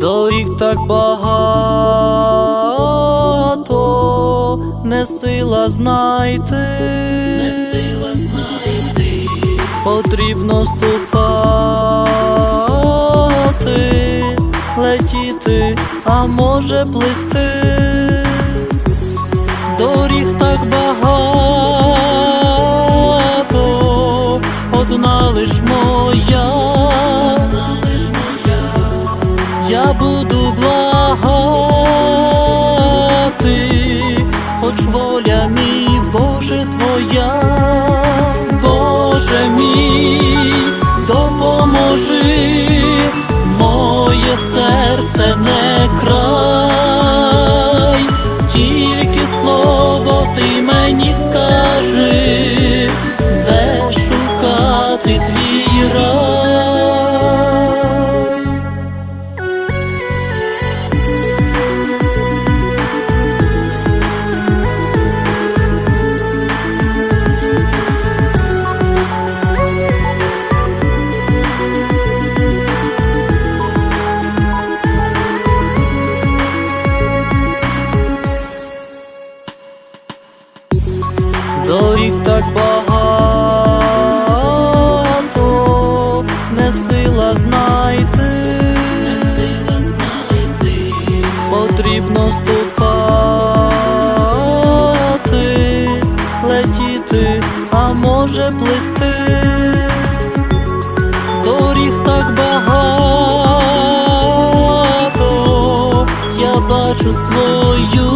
Доріг так багато, не сила знайти, не сила знайти, потрібно ступати, летіти, а може плисти. Мій, Боже твоя, Боже мій, допоможи, Доріг так багато, не сила знайти, потрібно ступати, летіти, а може плисти. Доріг так багато, я бачу свою.